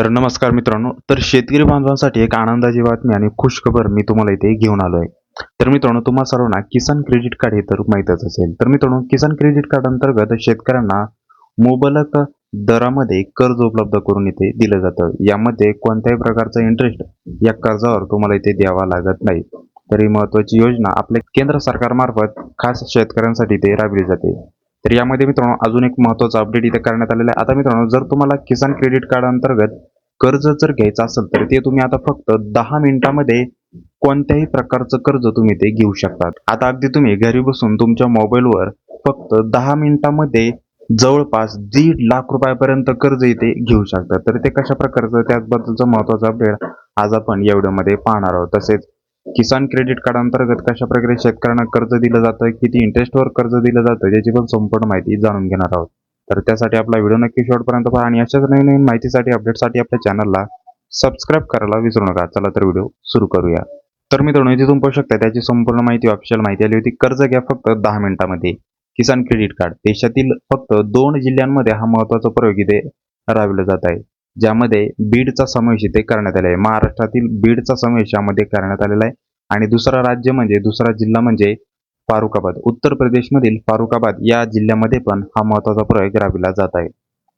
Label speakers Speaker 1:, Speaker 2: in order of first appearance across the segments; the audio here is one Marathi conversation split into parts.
Speaker 1: तर नमस्कार मित्रांनो तर शेतकरी बांधवांसाठी एक आनंदाची बातमी आणि खुशखबर मी तुम्हाला इथे घेऊन आलो आहे तर मित्रांनो तुम्हा सर्वांना किसान क्रेडिट कार्ड हे तर माहीतच असेल. तर मित्रांनो किसान क्रेडिट कार्ड अंतर्गत शेतकऱ्यांना मुबलक दरामध्ये कर्ज उपलब्ध करून इथे दिलं जातं. यामध्ये कोणत्याही प्रकारचा इंटरेस्ट या कर्जावर तुम्हाला इथे द्यावा लागत नाही. तर ही महत्वाची योजना आपल्या केंद्र सरकारमार्फत खास शेतकऱ्यांसाठी इथे राबविली जाते. तर यामध्ये मित्रांनो अजून एक महत्त्वाचा अपडेट इथे करण्यात आलेला आहे. आता मित्रांनो जर तुम्हाला किसान क्रेडिट कार्ड अंतर्गत कर्ज जर घ्यायचं असेल तर ते तुम्ही आता फक्त दहा मिनिटामध्ये कोणत्याही प्रकारचं कर्ज तुम्ही ते घेऊ शकतात. आता अगदी तुम्ही घरी बसून तुमच्या मोबाईलवर फक्त दहा मिनिटामध्ये जवळपास दीड लाख रुपयापर्यंत कर्ज इथे घेऊ शकतात तर ते कशा प्रकारचं? त्याचबद्दलचं महत्वाचं अपडेट आज आपण या व्हिडिओमध्ये पाहणार आहोत. तसेच किसान क्रेडिट कार्ड अंतर्गत कशा प्रकारे शेतकऱ्यांना कर्ज दिलं जातं किती इंटरेस्टवर कर्ज दिलं जातं याची पण संपूर्ण माहिती जाणून घेणार आहोत. तर त्यासाठी आपला व्हिडिओ नक्की शेवटपर्यंत पहा आणि अशाच नवीन नवीन माहितीसाठी अपडेटसाठी आपल्या चॅनलला सबस्क्राईब करायला विसरू नका. चला तर व्हिडिओ सुरू करूया. तर मित्रांनो इथे तुम्ही पाहू शकता त्याची संपूर्ण माहिती ऑफिशियल माहिती आली होती. कर्ज घ्या फक्त दहा मिनिटामध्ये. किसान क्रेडिट कार्ड देशातील फक्त दोन जिल्ह्यांमध्ये हा महत्त्वाचा प्रयोग इथे राबविला जात आहे. ज्यामध्ये बीडचा समावेश इथे करण्यात आला आहे. महाराष्ट्रातील बीडचा समावेश यामध्ये करण्यात आलेला आहे. आणि दुसरा राज्य म्हणजे दुसरा जिल्हा म्हणजे फारुखाबाद. उत्तर प्रदेशमधील फारुखाबाद या जिल्ह्यामध्ये पण हा महत्त्वाचा प्रयोग राबविला जात आहे.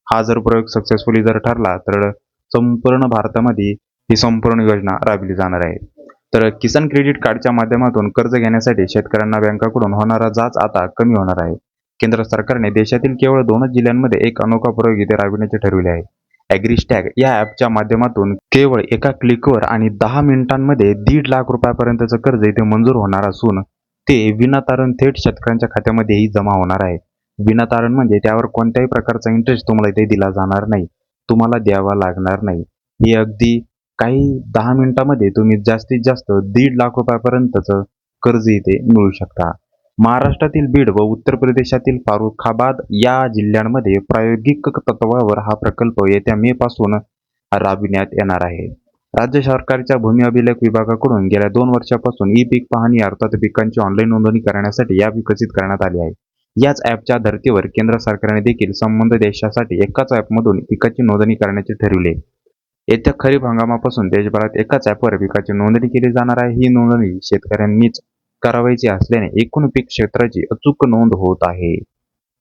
Speaker 1: हा जर प्रयोग सक्सेसफुली जर ठरला तर संपूर्ण भारतामध्ये ही संपूर्ण योजना राबविली जाणार आहे. तर किसान क्रेडिट कार्डच्या माध्यमातून कर्ज घेण्यासाठी शेतकऱ्यांना बँकाकडून होणारा जाच आता कमी होणार आहे. केंद्र सरकारने देशातील केवळ दोनच जिल्ह्यांमध्ये एक अनोखा प्रयोग इथे राबविण्याचे ठरविले आहे. ॲग्रिस्टॅग या ॲपच्या माध्यमातून केवळ एका क्लिकवर आणि दहा मिनिटांमध्ये दीड लाख रुपयापर्यंतचं कर्ज इथे मंजूर होणार असून ते विनातारण थेट शेतकऱ्यांच्या खात्यामध्येही जमा होणार आहे. विनातारण म्हणजे त्यावर कोणत्याही प्रकारचा इंटरेस्ट तुम्हाला इथे दिला जाणार नाही. तुम्हाला द्यावा लागणार नाही. हे अगदी काही दहा मिनिटामध्ये तुम्ही जास्तीत जास्त दीड लाख रुपयापर्यंतचं कर्ज इथे मिळू शकता. महाराष्ट्रातील बीड व उत्तर प्रदेशातील फारुखाबाद या जिल्ह्यांमध्ये प्रायोगिक तत्वावर हा प्रकल्प येत्या मे पासून राबविण्यात येणार आहे. राज्य सरकारच्या भूमी अभिलेख विभागाकडून गेल्या दोन वर्षापासून ई पीक पाहणी अर्थात पिकांची ऑनलाईन नोंदणी करण्यासाठी या विकसित करण्यात आली आहे. याच ॲपच्या धर्तीवर केंद्र सरकारने देखील संबंध देशासाठी एकाच ॲपमधून पिकाची नोंदणी करण्याचे ठरविले. येत्या खरीप हंगामापासून देशभरात एकाच ॲपवर पिकाची नोंदणी केली जाणार आहे. ही नोंदणी शेतकऱ्यांनीच करावायची असल्याने एकूण पीक क्षेत्राची अचूक नोंद होत आहे.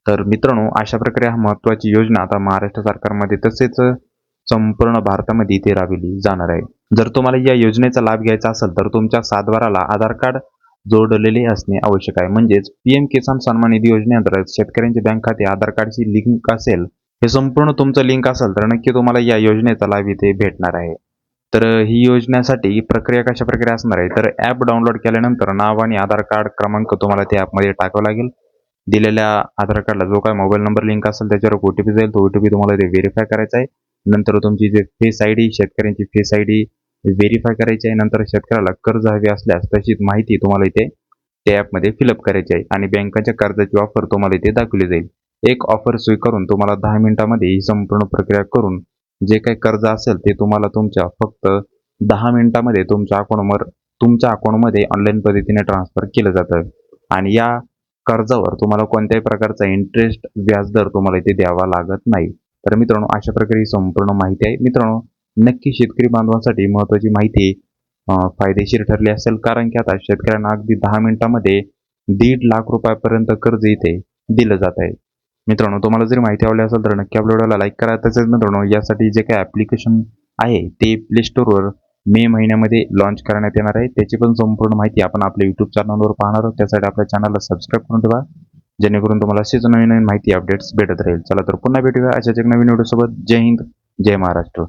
Speaker 1: तर मित्रांनो अशा प्रकारे हा महत्वाची योजना आता महाराष्ट्र सरकारमध्ये तसेच संपूर्ण भारतामध्ये इथे राबविली जाणार आहे. जर तुम्हाला या योजनेचा लाभ घ्यायचा असेल तर तुमच्या सातबाराला आधार कार्ड जोडलेले असणे आवश्यक आहे. म्हणजेच पीएम किसान सन्मान निधी योजनेअंतर्गत शेतकऱ्यांचे बँक खाते आधार कार्डची लिंक असेल हे संपूर्ण तुमचं लिंक असेल तर नक्की तुम्हाला या योजनेचा लाभ इथे भेटणार आहे. तर ही योजनेसाठी प्रक्रिया कशा प्रकारे असणार आहे? तर ॲप डाउनलोड केल्यानंतर नाव आणि आधार कार्ड क्रमांक तुम्हाला त्या ॲपमध्ये टाकावं लागेल. दिलेल्या आधार कार्डला जो काय मोबाईल नंबर लिंक असेल त्याच्यावर ओ टी पी जाईल. तो ओ टी पी तुम्हाला ते व्हेरीफाय करायचा आहे. नंतर तुमची जे फेस आय डी शेतकऱ्यांची फेस आय डी व्हेरीफाय करायची आहे नंतर शेतकऱ्याला कर्ज हवे असल्यास तशीच माहिती तुम्हाला इथे त्या ॲपमध्ये फिलअप करायची आहे आणि बँकाच्या कर्जाची ऑफर तुम्हाला इथे दाखवली जाईल. एक ऑफर स्वीकारून तुम्हाला दहा मिनिटामध्ये ही संपूर्ण प्रक्रिया करून जे काही कर्ज असेल ते तुम्हाला तुमच्या फक्त दहा मिनिटामध्ये तुमच्या अकाउंटवर तुमच्या अकाउंटमध्ये ऑनलाईन पद्धतीने ट्रान्सफर केलं जातं. आणि या कर्जावर तुम्हाला कोणत्याही प्रकारचा इंटरेस्ट व्याजदर तुम्हाला इथे द्यावा लागत नाही. तर मित्रांनो अशा प्रकारे ही संपूर्ण माहिती आहे. मित्रांनो नक्की शेतकरी बांधवांसाठी महत्त्वाची माहिती फायदेशीर ठरली असेल. कारण की आता शेतकऱ्यांना अगदी दहा मिनिटांमध्ये दीड लाख रुपयापर्यंत कर्ज इथे दिलं जात आहे. मित्रांनो तुम्हाला जर माहिती आवडली असेल तर नक्की आपल्या व्हिडिओला लाईक करा. तसेच मित्रांनो यासाठी जे काही ॲप्लिकेशन आहे ते प्ले स्टोअरवर मे महिन्यामध्ये लॉन्च करण्यात येणार आहे. त्याची पण संपूर्ण माहिती आपण आपल्या यूट्यूब चॅनलवर पाहणार आहोत. त्यासाठी आपल्या चॅनलला सबस्क्राईब करून ठेवा. जेणेकरून तुम्हाला अशीच नवीन नवीन माहिती अपडेट्स भेटत राहील. चला तर पुन्हा भेटूया अशाच एक नवीन व्हिडिओसोबत जय हिंद जय महाराष्ट्र.